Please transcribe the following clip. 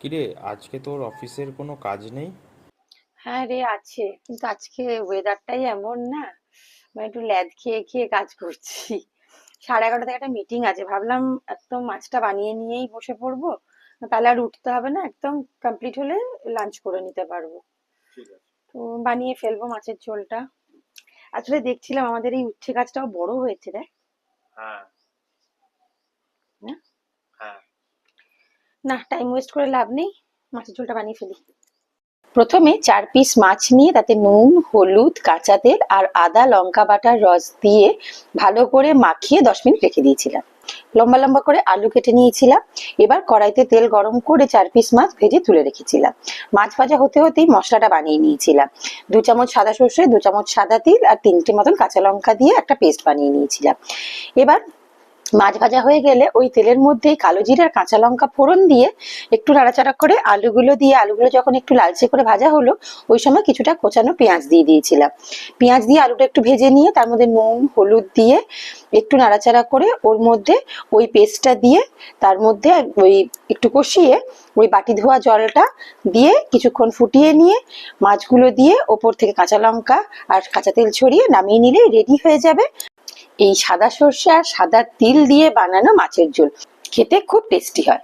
কিরে আজকে তোর অফিসের কোনো কাজ নেই? হ্যাঁ রে আছে। কিন্তু আজকে ওয়েদারটাই এমন না মানে একটু ল্যাদ খেয়ে খেয়ে কাজ করছি। সাড়ে এগারোটা থেকে একটা মিটিং আছে ভাবলাম একদম মাছটা বানিয়ে নিয়েই বসে পড়ব। তাহলে আর উঠতে হবে না একদম কমপ্লিট হলে লাঞ্চ করে নিতে পারব। তো বানিয়ে ফেলব মাছের ঝোলটা। আসলে দেখছিলাম আমাদের এই উচ্ছে গাছটাও বড় হয়েছে দেখ। হ্যাঁ। না? হ্যাঁ না টাইম ওয়েস্ট করে লাভ নেই, মাছের ঝোলটা বানিয়ে ফেলি। প্রথমে চার পিস মাছ নিয়ে তাতে নুন, হলুদ, কাঁচা তেল আর আদা, লঙ্কা বাটার রস দিয়ে ভালো করে মাখিয়ে দশ মিনিট রেখে দিয়েছিলাম। লম্বা লম্বা করে আলু কেটে নিয়েছিলাম। এবার কড়াইতে তেল গরম করে চার পিস মাছ ভেজে তুলে রেখেছিলাম। মাছ ভাজা হতে হতেই মশলাটা বানিয়ে নিয়েছিলাম। দু চামচ সাদা সর্ষে, দু চামচ সাদা তিল আর তিনটে মতন কাঁচা লঙ্কা দিয়ে একটা পেস্ট বানিয়ে নিয়েছিলাম। এবার মাছ ভাজা হয়ে গেলে ওই তেলের মধ্যেই কালো জিরে আর কাঁচা লঙ্কা ফোড়ন দিয়ে একটু নাড়াচাড়া করে আলুগুলো দিয়ে, আলুগুলো যখন একটু লালচে করে ভাজা হলো, ওই সময় কিছুটা কোচানো পেঁয়াজ দিয়ে দিয়েছিলাম। পেঁয়াজ দিয়ে আলুটা একটু ভেজে নিয়ে, তার মধ্যে নুন, হলুদ দিয়ে একটু নাড়াচাড়া করে ওর মধ্যে ওই পেস্টটা দিয়ে, তার মধ্যে ওই একটু কষিয়ে ওই বাটি ধোয়া জলটা দিয়ে কিছুক্ষণ ফুটিয়ে নিয়ে মাছগুলো দিয়ে ওপর থেকে কাঁচা লঙ্কা আর কাঁচা তেল ছড়িয়ে নামিয়ে নিলে রেডি হয়ে যাবে। এই সাদা সর্ষে আর সাদা তিল দিয়ে বানানো মাছের ঝোল। খেতে খুব টেস্টি হয়।